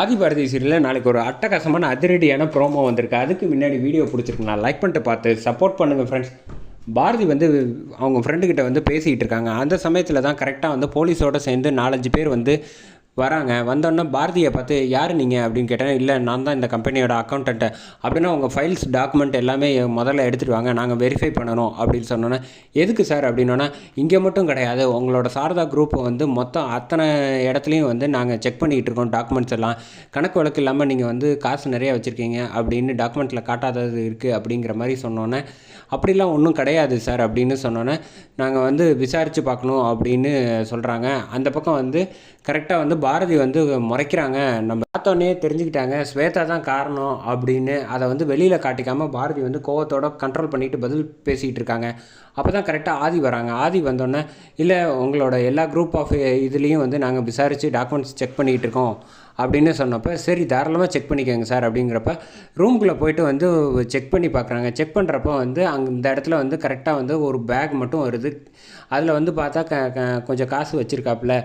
ஆதிபாரதி சீரியலில் நாளைக்கு ஒரு அட்டகாசமான அதிரடியான ப்ரோமோ வந்திருக்கு. அதுக்கு முன்னாடி வீடியோ பிடிச்சிருக்கு நான் லைக் பண்ணிட்டு பார்த்து சப்போர்ட் பண்ணுங்கள் ஃப்ரெண்ட்ஸ் பாரதி வந்து அவங்க ஃப்ரெண்டுக்கிட்ட வந்து பேசிக்கிட்டு இருக்காங்க. அந்த சமயத்தில் தான் கரெக்டாக வந்து போலீஸோடு சேர்ந்து நாலஞ்சு பேர் வந்து வராங்க. வந்தோடனே பாரதியை பார்த்து யார் நீங்கள் அப்படின்னு கேட்டேன். இல்லை நான் தான் இந்த கம்பெனியோட அக்கௌண்டண்ட்டு அப்படின்னா உங்கள் ஃபைல்ஸ் டாக்குமெண்ட் எல்லாமே முதல்ல எடுத்துகிட்டு வாங்க. நாங்கள் வெரிஃபை பண்ணணும். அப்படின்னு சொன்னோன்னே எதுக்கு சார்? அப்படின்னோன்னா இங்கே மட்டும் கிடையாது. உங்களோட சாரதா குரூப்பை வந்து மொத்தம் அத்தனை இடத்துலையும் வந்து நாங்கள் செக் பண்ணிகிட்டு இருக்கோம் டாக்குமெண்ட்ஸ் எல்லாம். கணக்கு வழக்கு இல்லாமல் நீங்கள் வந்து காசு நிறையா வச்சுருக்கீங்க. அப்படின்னு டாக்குமெண்ட்டில் காட்டாதது இருக்குது அப்படிங்கிற மாதிரி சொன்னோன்னே அப்படிலாம் ஒன்றும் கிடையாது சார். அப்படின்னு சொன்னோன்னே நாங்கள் வந்து விசாரித்து பார்க்கணும். அப்படின்னு சொல்கிறாங்க அந்த பக்கம் வந்து கரெக்டாக வந்து பாரதி வந்து முறைக்கிறாங்க. நம்ம பார்த்தோன்னே தெரிஞ்சுக்கிட்டாங்க. ஸ்வேதா தான் காரணம் அப்படின்னு அதை வந்து வெளியில் காட்டிக்காமல் பாரதி வந்து கோவத்தோட கண்ட்ரோல் பண்ணிட்டு பதில் பேசிகிட்டு இருக்காங்க. அப்போ தான் கரெக்டாக ஆதி வராங்க. ஆதி வந்தோடனே இல்லை உங்களோட எல்லா குரூப் ஆஃப் இதுலேயும் வந்து நாங்கள் விசாரித்து டாக்குமெண்ட்ஸ் செக் பண்ணிகிட்டு இருக்கோம். அப்படின்னு சொன்னப்போ சரி தாராளமாக செக் பண்ணிக்கோங்க சார் அப்படிங்கிறப்ப ரூம்குள்ளே போயிட்டு வந்து செக் பண்ணி பார்க்குறாங்க. செக் பண்ணுறப்போ வந்து அங்கே இந்த இடத்துல வந்து கரெக்டாக வந்து ஒரு பேக் மட்டும் வருது. அதில் வந்து பார்த்தா க க- கொஞ்சம் காசு வச்சுருக்காப்புல.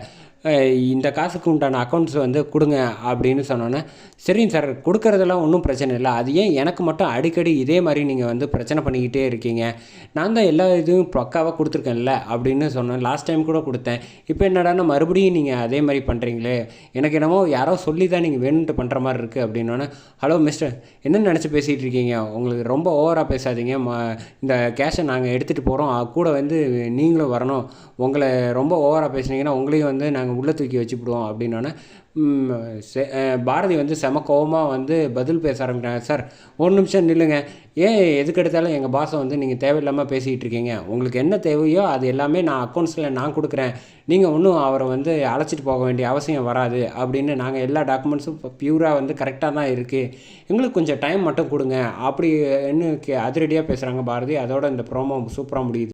இந்த காசுக்கு உண்டான அக்கௌண்ட்ஸ் வந்து கொடுங்க அப்படின்னு சொன்னோன்னே சரிங்க சார் கொடுக்கறதெல்லாம் ஒன்றும் பிரச்சனை இல்லை. அது ஏன் எனக்கு மட்டும் அடிக்கடி இதே மாதிரி நீங்கள் வந்து பிரச்சனை பண்ணிக்கிட்டே இருக்கீங்க? நான் தான் எல்லா இதுவும் பக்காவாக கொடுத்துருக்கேன்ல அப்படின்னு சொன்னேன். லாஸ்ட் டைம் கூட கொடுத்தேன். இப்போ என்னடானா மறுபடியும் நீங்கள் அதே மாதிரி பண்ணுறீங்களே எனக்கு என்னமோ யாரோ சொல்லி தான் நீங்கள் வேணுன்ட்டு பண்ணுற மாதிரி இருக்குது அப்படின்னோடனே ஹலோ மிஸ்டர் என்ன நினச்சி பேசிகிட்டு இருக்கீங்க? உங்களுக்கு ரொம்ப ஓவராக பேசாதீங்க. ம இந்த கேஷை நாங்கள் எடுத்துகிட்டு போகிறோம் கூட வந்து நீங்களும் வரணும். உங்களை ரொம்ப ஓவராக பேசுனீங்கன்னா உங்களையும் வந்து நாங்கள் உள்ளே தூக்கி வச்சுப்பிடுவோம் அப்படின்னோடனே பாரதி வந்து செம வந்து பதில் பேச ஆரம்பிக்கிறாங்க. சார் ஒரு நிமிஷம் நில்லுங்க. ஏன் எதுக்கு எடுத்தாலும் எங்கள் பாஸை வந்து நீங்கள் தேவையில்லாமல் பேசிகிட்டு இருக்கீங்க. உங்களுக்கு என்ன தேவையோ அது எல்லாமே நான் அக்கௌண்ட்ஸில் நான் கொடுக்குறேன். நீங்கள் ஒன்றும் அவரை வந்து அழைச்சிட்டு போக வேண்டிய அவசியம் வராது அப்படின்னு நாங்கள் எல்லா டாக்குமெண்ட்ஸும் இப்போ பியூராக வந்து கரெக்டாக தான் இருக்குது எங்களுக்கு கொஞ்சம் டைம் மட்டும் கொடுங்க. அப்படின்னு கே- அதிரடியாக பேசுகிறாங்க பாரதி. அதோட இந்த ப்ரோமோ சூப்பராக முடியுது.